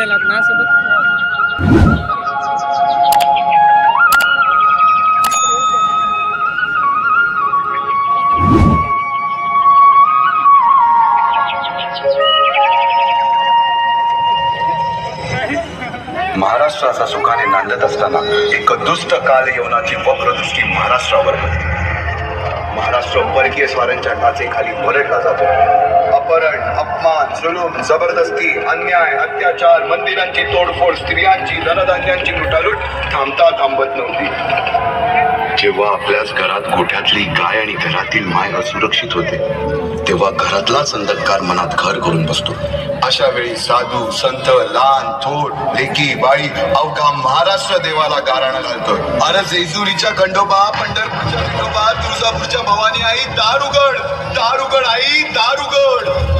चढायला ना सोबत. महाराष्ट्र असा सुखाने नांदत असताना एक दुष्ट काल यवनाची वक्रदृष्टी महाराष्ट्रावर महाराष्ट्र परकीय स्वारांच्या टाचेखाली भरडला जातो. अपहरण अपमान जुलूम जबरदस्ती अन्याय अत्याचार मंदिरांची तोडफोड स्त्रियांची धनधान्यांची लुटालूट थांबता थांबत नव्हती. जेव्हा आपल्याच घरात गोठ्यातली गाय आणि घरातील माय असुरक्षित होते तेव्हा घरातलाच अंधकार मनात घर करून बसतो. अशा वेळी साधू संत लहान थोर लेकी बाई अवघा महाराष्ट्र देवाला गाराणं घालतोय. अरे जेजुरीच्या खंडोबा पंढरपूरच्या खंडोबा तुळजापूरच्या भवानी आई दारुगड दारुगड आई दारुगड.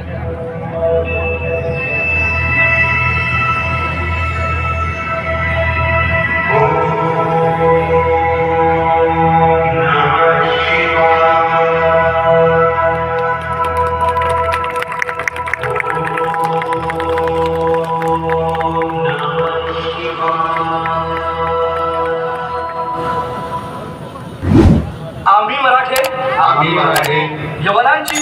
आम्ही मराठे यवनांची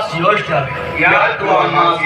आम्हास यश द्यावे यात तू आम्हास